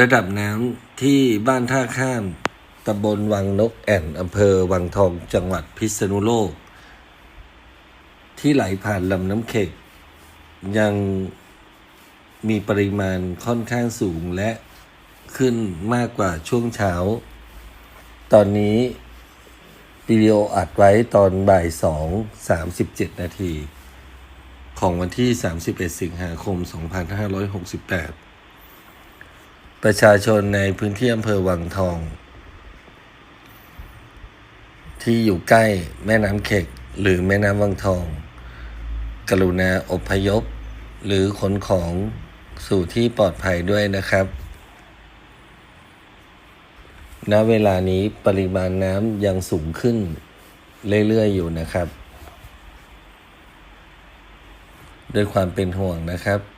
ระดับน้ำที่บ้านท่าข้ามตำบลวังนกแอ่นอำเภอวังทองจังหวัดพิษณุโลก ที่ไหลผ่านลำน้ำเข็ก ยังมีปริมาณค่อนข้างสูงและขึ้นมากกว่าช่วงเช้า ตอนนี้วิดีโออัดไว้ตอนบ่ายสองสามสิบเจ็ดนาที ของวันที่ 31 สิงหาคม 2568 ประชาชนในพื้นที่อำเภอวังทอง ที่อยู่ใกล้แม่น้ำเขกหรือแม่น้ำวังทอง กรุณาอพยพ หรือขนของสู่ที่ปลอดภัยด้วยนะครับณเวลานี้ปริมาณน้ำยังสูงขึ้นเรื่อยๆอยู่นะครับ ด้วยความเป็นห่วงนะครับ